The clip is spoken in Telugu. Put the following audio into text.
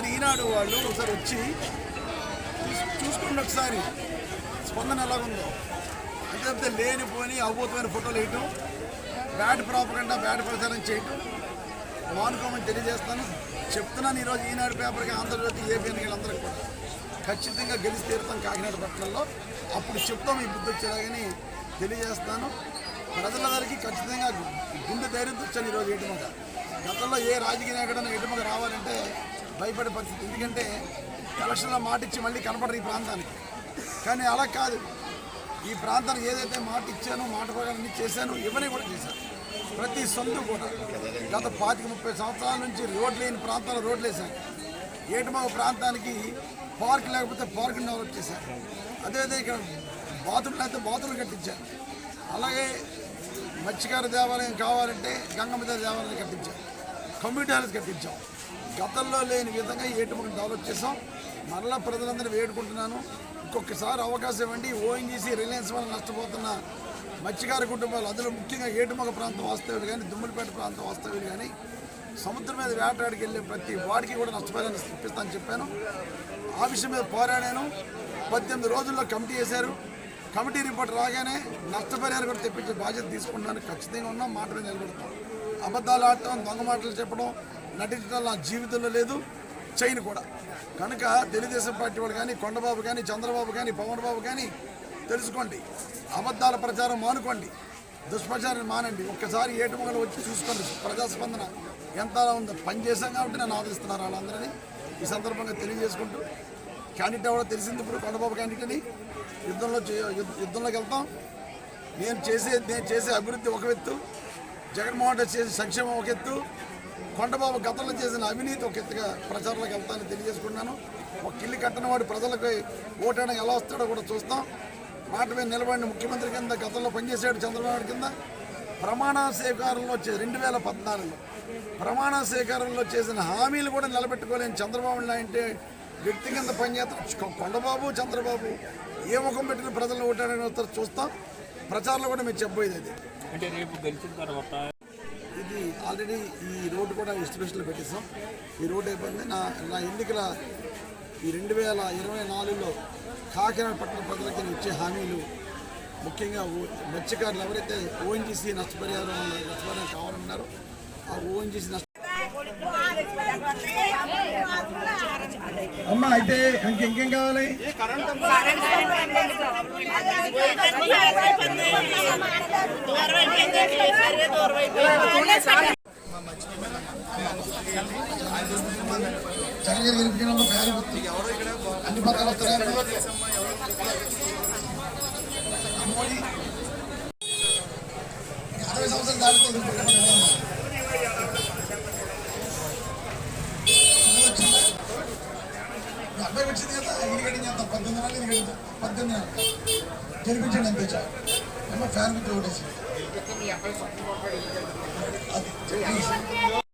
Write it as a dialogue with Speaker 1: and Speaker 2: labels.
Speaker 1: ఒకసారి ఈనాడు వాళ్ళు ఒకసారి వచ్చి చూస్- చూసుకోండి ఒకసారి. స్పందన ఎలాగుందో. అంతే లేనిపోని అవబోతమైన ఫోటోలు వేయటం బ్యాడ్ ప్రాపకుండా బ్యాడ్ ప్రచారం చేయటం. మానుకోమని తెలియజేస్తాను. చెప్తున్నాను ఈరోజు ఈనాడు పేపర్కి ఆంధ్రజ్యోతి ఏపీ వీళ్ళందరికీ కూడా. ఖచ్చితంగా గెలిచి తీరుతాం కాకినాడ పట్టణంలో. అప్పుడు చెప్తాం ఈ బుద్ధి వచ్చేలాగని తెలియజేస్తాను. ప్రజలందరికీ ఖచ్చితంగా గుండె ధైర్యం తెచ్చాను ఈరోజు ఎటుమగ గతంలో ఏ రాజకీయ నాయకుడైనా ఎటుమగ రావాలంటే భయపడే పరిస్థితి. ఎందుకంటే ఎలక్షన్లో మాట ఇచ్చి మళ్ళీ కనపడరు ఈ ప్రాంతానికి. కానీ అలా కాదు. ఈ ప్రాంతానికి ఏదైతే మాట ఇచ్చానో మాట ప్రకారం చేశాను ఇవన్నీ కూడా చేశాను ప్రతి సొంత కూడా. గత పాతిక ముప్పై సంవత్సరాల నుంచి రోడ్లు లేని ప్రాంతాల్లో రోడ్లు వేశాను ఏటుమాగ ప్రాంతానికి పార్క్ లేకపోతే పార్క్ డెవలప్ చేశాను అదేవిధంగా ఇక్కడ బాత్రూమ్లు అయితే బాత్రూమ్లు కట్టించాను అలాగే మత్స్యకార దేవాలయం కావాలంటే గంగమ్మ దేవాలయం కట్టించాం కమ్యూనిటీ హాల్స్ కట్టించాం. గతంలో లేని విధంగా ఏటుమని డెవలప్ చేసాం మరలా ప్రజలందరూ వేడుకుంటున్నాను. ఇంకొకసారి అవకాశం ఇవ్వండి. ఓఎన్జీసీ రిలయన్స్ వల్ల నష్టపోతున్న మత్స్యకార కుటుంబాలు అందులో ముఖ్యంగా ఏటుమొగ ప్రాంతం వాస్తవ్యులు కానీ దుమ్ములపేట ప్రాంతం వాస్తవ్యులు కానీ సముద్రం మీద వేటాడికి వెళ్ళే ప్రతి వాడికి కూడా నష్టపరిహారం ఇప్పిస్తానని చెప్పాను. ఆ విషయం మీద పోరాడాను. పద్దెనిమిది రోజుల్లో కమిటీ వేశారు. కమిటీ రిపోర్ట్ రాగానే నష్టపరిహారం కూడా తెప్పించే బాధ్యత తీసుకున్నాను ఖచ్చితంగా ఉన్నాం. మాట మీద నిలబెడతాం. అబద్ధాలు ఆడటం దొంగ మాటలు చెప్పడం నటించడం నా జీవితంలో లేదు చైన్ కూడా. కనుక తెలుగుదేశం పార్టీ వాళ్ళు కానీ కొండబాబు కానీ చంద్రబాబు కానీ పవన్ బాబు కానీ తెలుసుకోండి. అబద్ధాల ప్రచారం మానుకోండి. దుష్ప్రచారం మానండి. ఒక్కసారి ఏటుమగలు వచ్చి చూసుకోండి. ప్రజాస్పందన ఎంత ఉందో. పని చేశాం కాబట్టి నన్ను ఆదరిస్తున్నారు వాళ్ళందరినీ. ఈ సందర్భంగా తెలియజేసుకుంటూ క్యాండిడేట్ ఎవరో తెలిసింది ఇప్పుడు కొండబాబు క్యాండిడేట్ అని యుద్ధంలో యుద్ధంలోకి వెళ్తాం. నేను చేసే నేను చేసే అభివృద్ధి ఒక ఎత్తు. జగన్మోహన్ రెడ్డి చేసే సంక్షేమం ఒక ఎత్తు. కొండబాబు గతంలో చేసిన అవినీతి ఒక ఎత్తుగా ప్రచారంలోకి వెళ్తానని తెలియజేసుకున్నాను ఒక ఇల్లు కట్టిన వాడు ప్రజలకు ఓటేయడం ఎలా వస్తాడో కూడా చూస్తాం. మాట మీద నిలబడిన ముఖ్యమంత్రి కింద గతంలో పనిచేశాడు చంద్రబాబు కింద. ప్రమాణ స్వీకారంలో రెండు వేల పద్నాలుగులో ప్రమాణ స్వీకారంలో చేసిన హామీలు కూడా నిలబెట్టుకోలేని చంద్రబాబు నాయుడు వ్యక్తి కింద పనిచేస్తాం కొండబాబు చంద్రబాబు ఏ ముఖం పెట్టిన ప్రజలను ఓటాడని వస్తారు చూస్తాం. ప్రచారంలో కూడా మీరు చెప్పబోయేది అది.
Speaker 2: అంటే రేపు గెలిచిన తర్వాత
Speaker 1: ఇది ఆల్రెడీ ఈ రోడ్డు కూడా ఎస్టిమేషన్లో పెట్టేస్తాం ఈ రోడ్డు అయిపోయింది. నా నా ఎన్నికల ఈ రెండు వేల ఇరవై నాలుగులో కాకినాడ పట్టణ ప్రజలకి ఇచ్చే హామీలు ముఖ్యంగా మత్స్యకారులు ఎవరైతే ఓఎన్జీసీ నష్టపరిహారం నష్టపరిహారం కావాలన్నారో ఆ ఓఎన్జీసీ నష్ట అమ్మ అయితే ఇంక ఇంకేం కావాలి? అన్ని పక్కన వస్తున్నాయి అరవై సంవత్సరాలు దాటుతుంది అబ్బాయి వచ్చింది కదా ఇది కట్టింగ్ చేస్తాం పద్దెనిమిది నెలలు ఇది కట్టించాం పద్దెనిమిది నెలలు గెలిపించండి అంతే చాలు అమ్మ ఫ్యాన్ గుర్తు ఓటేసి అది